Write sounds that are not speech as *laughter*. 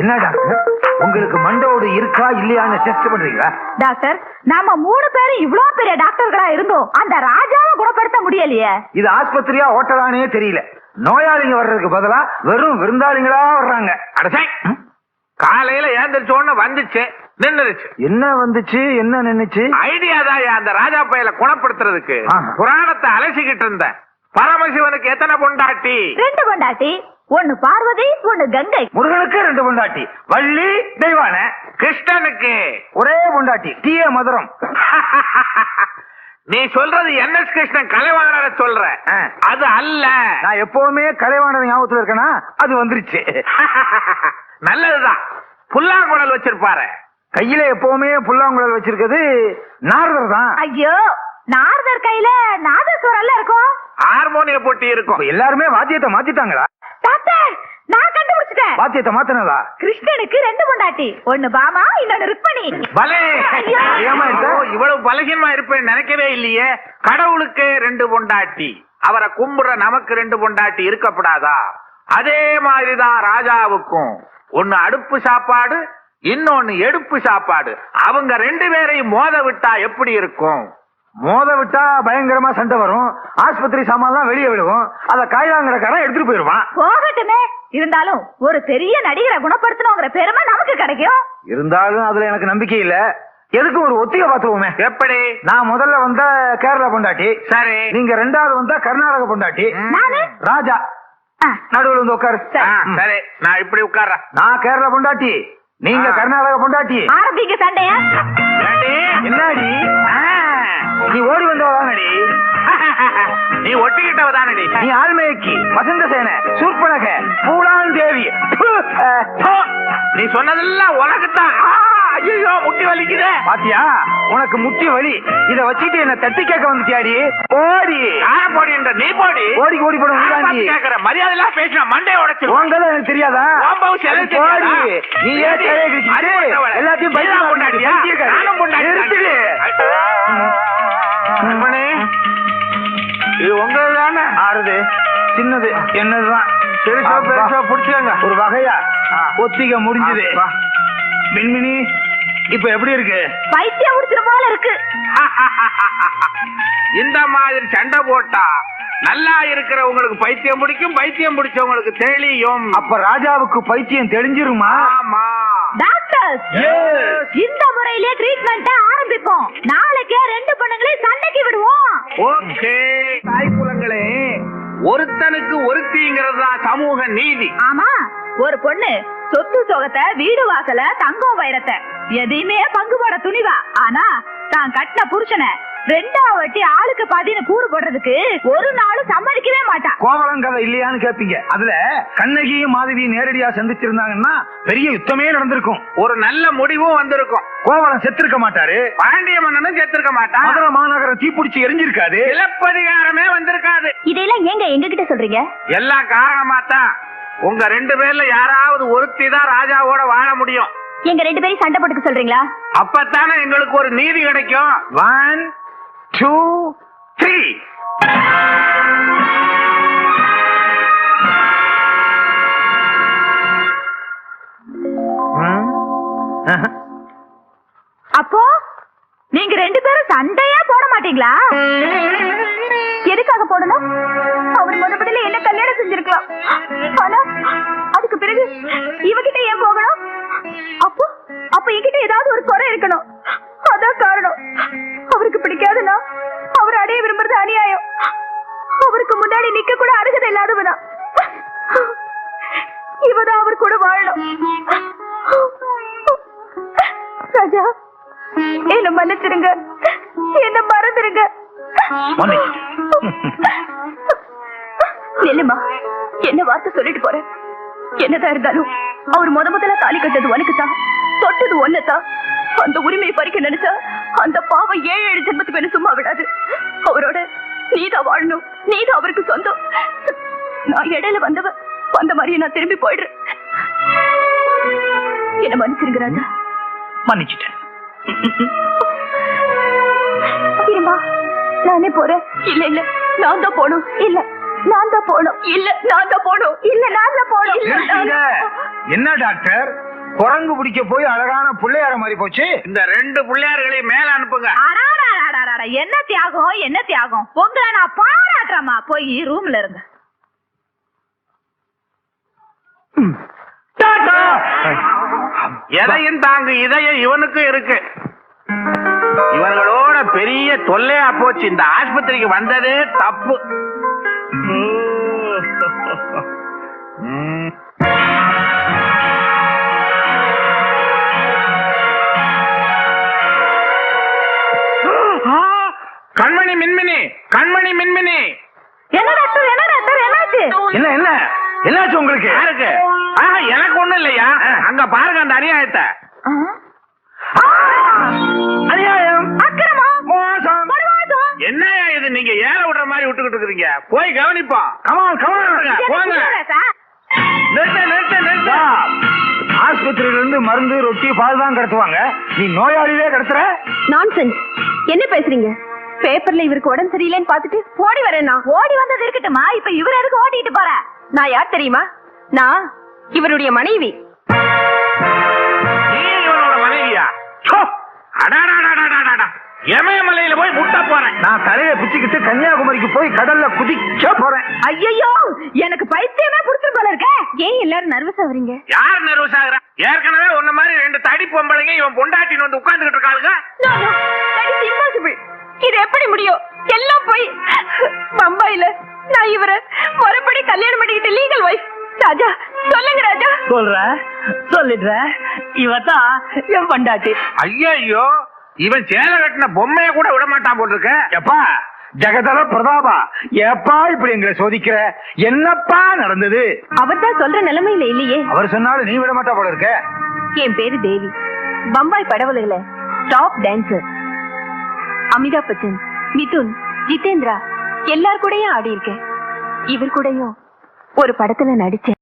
என்ன டாக்டர்? உங்களுக்கு மண்டோடு இருக்கா இல்லையான்னு டெஸ்ட் பண்றீங்களா? டாக்டர் நாம மூணு பேரும் இவ்ளோ பெரிய டாக்டர்களா இருந்தோம். அந்த ராஜாவை குணப்படுத்த முடியலையே. இது ஆஸ்பத்திரியா ஹோட்டலானே தெரியல. நோயாளிங்க வர்றதுக்கு பதிலா வெறும் விருந்தாளிங்களா வர்றாங்க. அடசை காலையில ஏந்திரிச்ச உடனே வந்துச்சு நின்னுருச்சு. என்ன வந்துச்சு? என்ன நின்னுச்சு? ஐடியா தான் அந்த ராஜா பயல குணப்படுத்துறதுக்கு. புராணத்தை அலசிக்கிட்டு இருந்தேன். பரமசிவனுக்கு எத்தனை பொண்டாட்டி? ரெண்டு பொண்டாட்டி. ஒண்ணு பார்வதி ஒண்ணு கங்கை. முருகனுக்கு ரெண்டு பொண்டாட்டி. வள்ளி தெய்வான கிருஷ்ணனுக்கு. ஒரே பொண்டாட்டி டி ஏ மதுரம். நீ சொல்றது என் எஸ் கிருஷ்ணன் கலைவாணர சொல்ற. அது அல்ல. நான் எப்பவுமே கலைவாணர் ஞாபகத்துல இருக்கேனா? அது வந்துருச்சு. நல்லதுதான். புல்லாங்குழல் வச்சிருப்பாரு. கையில எப்பவுமே புல்லாங்குழல் வச்சிருக்கிறது நாரதர் தான் ஐயோ நாரதர் கையில நாதஸ்வரம் இருக்கும் ஹார்மோனிய போட்டி இருக்கும். எல்லாருமே வாத்தியத்தை மாத்திட்டாங்களா? டாக்டர் நான் கண்டுபிடிச்சிட்டேன். வாத்தியத்தை மாத்தினதா? கிருஷ்ணனுக்கு ரெண்டு பொண்டாட்டி ஒண்ணு பாமா இன்னொன்னு ருக்மணி. பலே! ஐயா. இவ்வளவு பலகீனமா இருப்பேன் நினைக்கவே இல்லையே. கடவுளுக்கு ரெண்டு பொண்டாட்டி அவரை கும்புற நமக்கு ரெண்டு பொண்டாட்டி இருக்கப்படாதா? அதே மாதிரிதான் ராஜாவுக்கும். ஒன்னு அடுப்பு சாப்பாடு இன்னொன்னு எடுப்பு சாப்பாடு. அவங்க ரெண்டு பேரையும் மோத விட்டா எப்படி இருக்கும்? மோத விட்டா பயங்கரமா சண்டை வரும். ஆஸ்பத்திரி சாமான்லாம் வெளியே விழுகும். அத காய்வாங்கடக்காரன் எடுத்துட்டு போயிருவான். போகட்டுமே. இருந்தாலும் ஒரு பெரிய நடிகரை குணப்படுத்தணுங்கிற பெருமை நமக்கு கிடைக்கும். இருந்தாலும் அதுல எனக்கு நம்பிக்கை இல்ல. எதுக்கு ஒரு ஒத்திகை பாத்துருவோமே. எப்படி? நான் முதல்ல வந்த கேரளா பொண்டாட்டி. சரி. நீங்க ரெண்டாவது வந்தா கர்நாடக பொண்டாட்டி. ராஜா. நடுவுல வந்து உட்காரு. சரி. நான் இப்படி உட்கார்றேன். நான் கேரளா பொண்டாட்டி. நீங்க. கர்நாடக பொண்டாட்டி. ஆரம்பிக்க சண்டைய? நீ ஒட்டிக்கிட்டவ தானடி நீ ஆழ்மேக்கி வசந்த சேன சூர்பனக பூலான் தேவி. நீ சொன்னதெல்லாம் உனக்குத்தான். ஐயோ முட்டி வலிக்குதே. பாத்தியா? உனக்கு முட்டி வலி. இத வச்சுட்டு என்ன தட்டி கேட்க வந்துட்டியாடி? ஓடி யார போடின்ற நீ போடி. ஓடி ஓடி போட முடியாண்டி கேக்குற மரியாதை எல்லாம் பேசின மண்டே உடைச்சு உங்கதான் எனக்கு தெரியாதா? ஓடி? நீ ஏன். எல்லாத்தையும் பைத்தியம்? பைத்தியக்காரி. நானும் இது உங்களது தானே? ஆறுது. சின்னது. என்னதுதான்? பெருசா. பெருசா புடிச்சுக்கங்க. ஒரு வகையா. ஒத்திகை முடிஞ்சது. மின்மினி இப்ப எப்படி இருக்கு? பைத்தியம் முடிச்சிரு போல இருக்கு. *laughs* இந்த மாதிரி சண்டை போட்டா நல்லா இருக்கிறவங்களுக்கு பைத்தியம் பிடிக்கும் பைத்தியம் பிடிச்சவங்களுக்கு தெளியும். அப்ப ராஜாவுக்கு பைத்தியம் தெளிஞ்சிருமா? ஆமா. இந்த முறையிலே ட்ரீட்மெண்ட் ஆரம்பிப்போம். நாளைக்கே ரெண்டு பொண்ணுங்களையும் சண்டைக்கு விடுவோம். ஓகே தாய் குலங்களே ஒருத்தனுக்கு ஒருத்திங்கிறது தான் சமூக நீதி. ஆமா ஒரு பொண்ணு சொத்து சொகத்தை வீடு வாசல தங்கம் வைரத்தை எதையுமே பங்கு போட துணிவா. ஆனா தான் கட்டின புருஷனை ரெண்டாவது வட்டி ஆளுக்கு பாதின்னு கூறு போடுறதுக்கு ஒரு நாளும் சம்மதிக்கவே மாட்டா. கோவலன் கதை இல்லையான்னு கேப்பீங்க. அதுல கண்ணகியும் மாதவியும் நேரடியா சந்திச்சிருந்தாங்கன்னா பெரிய யுத்தமே நடந்திருக்கும். ஒரு நல்ல முடிவும் வந்திருக்கும். கோவலன் செத்திருக்க மாட்டாரு. பாண்டிய மன்னனும் சேர்த்திருக்க மாட்டான். மதுரை மாநகரம் தீப்பிடிச்சு எரிஞ்சிருக்காது. சிலப்பதிகாரமே வந்திருக்காது. இதெல்லாம் ஏங்க எங்க கிட்ட சொல்றீங்க? எல்லாம் காரணமா தான் உங்க ரெண்டு பேர்ல யாராவது ஒருத்தி தான் ராஜாவோட வாழ முடியும். எங்க ரெண்டு பேரும் சண்டை போட்டுக்க சொல்றீங்களா? அப்பத்தானே எங்களுக்கு ஒரு நீதி கிடைக்கும். ஒன் டூ த்ரீ அப்போ நீங்க ரெண்டு பேரும் சண்டையா போட மாட்டீங்களா? எதுக்காக போடணும்? அவர் முத முதல்ல என்ன கல்யாணம் செஞ்சிருக்கலாம். ஆனா அதுக்கு பிறகு இவகிட்ட ஏன் போகணும்? அப்போ அப்ப என்கிட்ட ஏதாவது ஒரு குறை இருக்கணும். அதான் காரணம். அவருக்கு பிடிக்காதுன்னா அவர் அடைய விரும்புறது அநியாயம். அவருக்கு முன்னாடி நிக்க கூட அருகதை இல்லாதவனா இவதான் அவர் கூட வாழணும். ராஜா என்ன மன்னிச்சிருங்க என்ன மறந்துருங்க இல்லம்மா என்ன வார்த்தை சொல்லிட்டு போறேன் என்னதான் இருந்தாலும் அவர் முத முதல்ல தாலி கட்டது உனக்குதான் தொட்டது ஒன்னதான் அந்த உரிமையை பறிக்க நினைச்சா அந்த பாவம் ஏழு ஏழு ஜென்மத்துக்கு என்ன சும்மா விடாது. அவரோட நீதான் வாழணும் நீதான் அவருக்கு சொந்தம். நான் இடையில வந்தவ வந்த மாதிரியே நான் திரும்பி போயிடுறேன். என்ன மன்னிச்சிருங்க ராஜா. மன்னிச்சிட்டேன். இருமா நானே போறேன். இல்ல இல்ல நான் தான் போகணும். இல்ல நான் தான் போகணும். இல்ல நான் தான் போகணும். இல்ல நான் தான் போகணும். என்ன டாக்டர்? குரங்கு பிடிக்க போய் அழகான பிள்ளையார மாதிரி போச்சு. இந்த ரெண்டு பிள்ளையார்களையும் மேல அனுப்புங்க. என்ன தியாகம் என்ன தியாகம்? உங்களை நான் பாராட்டுறேம்மா. போய் ரூம்ல இருங்க. எதையும் தாங்கு இதயம் இவனுக்கும் இருக்கு. இவங்களோட பெரிய தொல்லையா போச்சு. இந்த ஆஸ்பத்திரிக்கு வந்ததே தப்பு. கண்மணி மின்மினி கண்மணி மின்மினி. என்ன டாக்டர் என்ன டாக்டர் என்னாச்சு? என்ன என்ன? என்னாச்சு உங்களுக்கு? யாருக்கு? ஆஹா, எனக்கு ஒண்ணும் இல்லையா? அங்க பாருங்க அந்த அநியாயத்தை! அநியாயம். அக்கிரமம். மோசம். மறுவாதம் என்னய்யா இது? நீங்க ஏற விடுற மாதிரி விட்டுக்கிட்டு இருக்கீங்க போய் கவனிப்போம். கமான் கமான் போங்க. நிறுத்த நிறுத்த நிறுத்த. ஆஸ்பத்திரியில இருந்து மருந்து ரொட்டி பால் தான் கடத்துவாங்க. நீ நோயாளியே கடத்துற? நான்சென்ஸ் என்ன பேசுறீங்க? பேப்பர்ல இவருக்கு உடம்பு சரியில்லைன்னு பாத்துட்டு ஓடி வரேன் நான். ஓடி வந்தது இருக்கட்டுமா இப்ப இவர் எதுக்கு ஓட்டிட்டு போற? நான் யார் தெரியுமா? நான் இவருடைய மனைவி. இமயமலையில போய் முட்ட போறேன். நான் தலையை பிச்சுக்கிட்டு கன்னியாகுமரிக்கு போய் கடல்ல குதிக்க போறேன். ஐயோ எனக்கு பைத்தியமே புடிச்சிரு போல இருக்க. ஏன் எல்லாரும் நர்வஸ் ஆவறீங்க யார் நர்வஸ் ஆகுறா? ஏற்கனவே உன்ன மாதிரி ரெண்டு தடி பொம்பளைங்க இவன் பொண்டாட்டின்னு வந்து உட்கார்ந்துகிட்டு இருக்காளுங்க. No, இது எப்படி முடியும்? எல்லாம் போய் பம்பாயில நான் இவரை மறுபடி கல்யாணம் பண்ணிக்கிட்ட லீகல் வைஃப் ராஜா சொல்லுங்க ராஜா. சொல்ற சொல்லிடுற. இவதான் என் பண்டாட்டி. ஐயோ இவன் சேலை கட்டின பொம்மைய கூட விட மாட்டான் போட்டிருக்க. எப்பா ஜெகதல பிரதாபா எப்பா இப்படி எங்களை சோதிக்கிற? என்னப்பா நடந்தது? அவர் தான் சொல்ற நிலைமையில இல்லையே. அவர் சொன்னாலும் நீ விட மாட்டா போல இருக்க. என் பேரு தேவி. பம்பாய் படவுல டாப் டான்சர் அமிதாப் பச்சன் மிதுன் ஜிதேந்திரா எல்லார் கூடயும் ஆடி இருக்கேன் இவர் கூடயும் ஒரு படத்துல நடிச்சேன்.